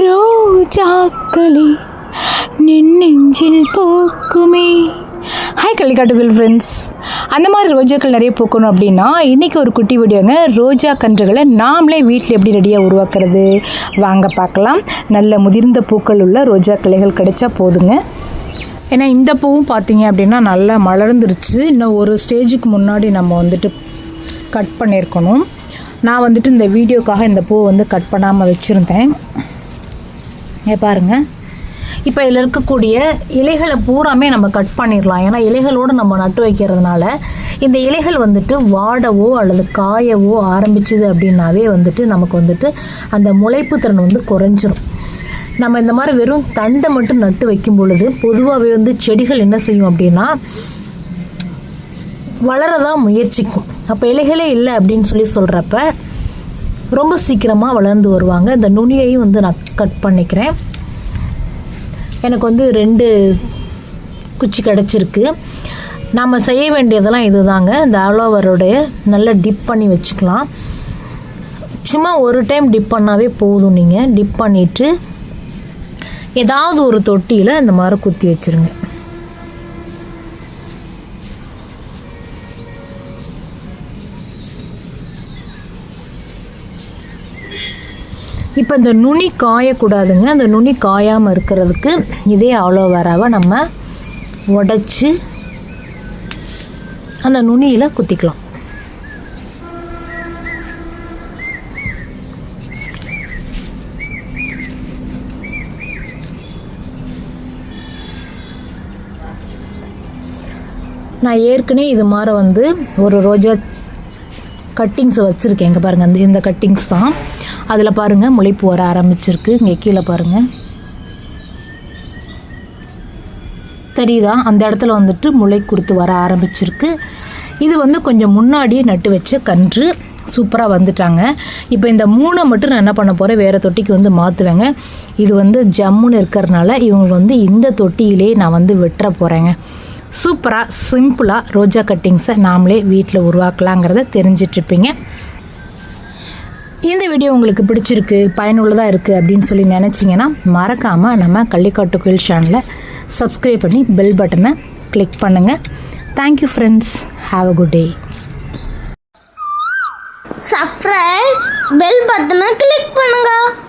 ரோஜாக்களே நெஞ்சில் பூக்குமே. Hi கள்ளிக்காட்டுகள் friends அந்த மாதிரி ரோஜாக்கள் நிறைய பூக்கணும் அப்படின்னா இன்றைக்கி ஒரு குட்டி வீடியோங்க. ரோஜா கன்றுகளை நாமளே வீட்டில் எப்படி ரெடியாக உருவாக்குறது? வாங்க பார்க்கலாம். நல்ல முதிர்ந்த பூக்கள் உள்ள ரோஜா கிளைகள் கிடைச்சா போதுங்க. ஏன்னா இந்த பூவும் பார்த்தீங்க அப்படின்னா நல்லா மலர்ந்துருச்சு. இன்னும் ஒரு ஸ்டேஜுக்கு முன்னாடி நம்ம வந்துட்டு கட் பண்ணியிருக்கணும். நான் வந்துட்டு இந்த வீடியோக்காக இந்த பூவை வந்து கட் பண்ணாமல் வச்சுருந்தேன். இங்கே பாருங்க. இப்போ இதில் இருக்கக்கூடிய இலைகளை பூராமே நம்ம கட் பண்ணிடலாம் ஏன்னா இலைகளோடு நம்ம நட்டு வைக்கிறதுனால இந்த இலைகள் வந்துட்டு வாடவோ அல்லது காயவோ ஆரம்பிச்சுது அப்படின்னாவே வந்துட்டு நமக்கு வந்துட்டு அந்த முளைப்பு திறன் வந்து குறைஞ்சிரும். நம்ம இந்த மாதிரி வெறும் தண்டை மட்டும் நட்டு வைக்கும் பொழுது பொதுவாகவே வந்து செடிகள் என்ன செய்யும் அப்படின்னா வளரதான் முயற்சிக்கும். அப்போ இலைகளே இல்லை அப்படின்னு சொல்லி சொல்கிறப்ப ரொம்ப சீக்கிரமாக வளர்ந்து வருவாங்க. இந்த நுனியையும் வந்து நான் கட் பண்ணிக்கிறேன். எனக்கு வந்து ரெண்டு குச்சி கிடச்சிருக்கு. நம்ம செய்ய வேண்டியதெல்லாம் இதுதாங்க. இந்த அலோவருடைய நல்லா டிப் பண்ணி வச்சுக்கலாம். சும்மா ஒரு டைம் டிப் பண்ணாவே போதும் நீங்கள் டிப் பண்ணிவிட்டு ஏதாவது ஒரு தொட்டியில் இந்த மாதிரி குத்தி வச்சுருங்க. இப்போ இந்த நுனி காயக்கூடாதுங்க. அந்த நுனி காயாமல் இருக்கிறதுக்கு இதே ஆலோவேராவை நம்ம உடைச்சி அந்த நுனியில் குத்திக்கலாம். நான் ஏற்கனவே இது மாதிரி வந்து ஒரு ரோஜா கட்டிங்ஸ் வச்சுருக்கேன். இங்கே பாருங்கள் அந்த இந்த கட்டிங்ஸ் தான். அதில் பாருங்கள் முளைப்பு வர ஆரம்பிச்சிருக்கு. இங்கே கீழே பாருங்கள் தெரியுதா? அந்த இடத்துல வந்துட்டு முளை கொடுத்து வர ஆரம்பிச்சிருக்கு. இது வந்து கொஞ்சம் முன்னாடியே நட்டு வச்ச கன்று. சூப்பராக வந்துட்டாங்க. இப்போ இந்த மூணை மட்டும் நான் என்ன பண்ண போகிறேன் வேறு தொட்டிக்கு வந்து மாற்றுவேங்க இது வந்து ஜம்முன்னு இருக்கிறதுனால இவங்க வந்து இந்த தொட்டியிலே நான் வந்து வெட்டுற போகிறேங்க சூப்பராக சிம்பிளாக ரோஜா கட்டிங்ஸை நாமளே வீட்டில் உருவாக்கலாங்கிறத தெரிஞ்சிட்ருப்பீங்க. இந்த வீடியோ உங்களுக்கு பிடிச்சிருக்கு பயனுள்ளதாக இருக்குது அப்படின்னு சொல்லி நினச்சிங்கன்னா மறக்காமல் நம்ம கள்ளிக்காட்டு கோயில் சேனலை சப்ஸ்கிரைப் பண்ணி பெல் பட்டனை கிளிக் பண்ணுங்கள் thank you friends have a good day subscribe bell பட்டனை கிளிக் பண்ணுங்கள்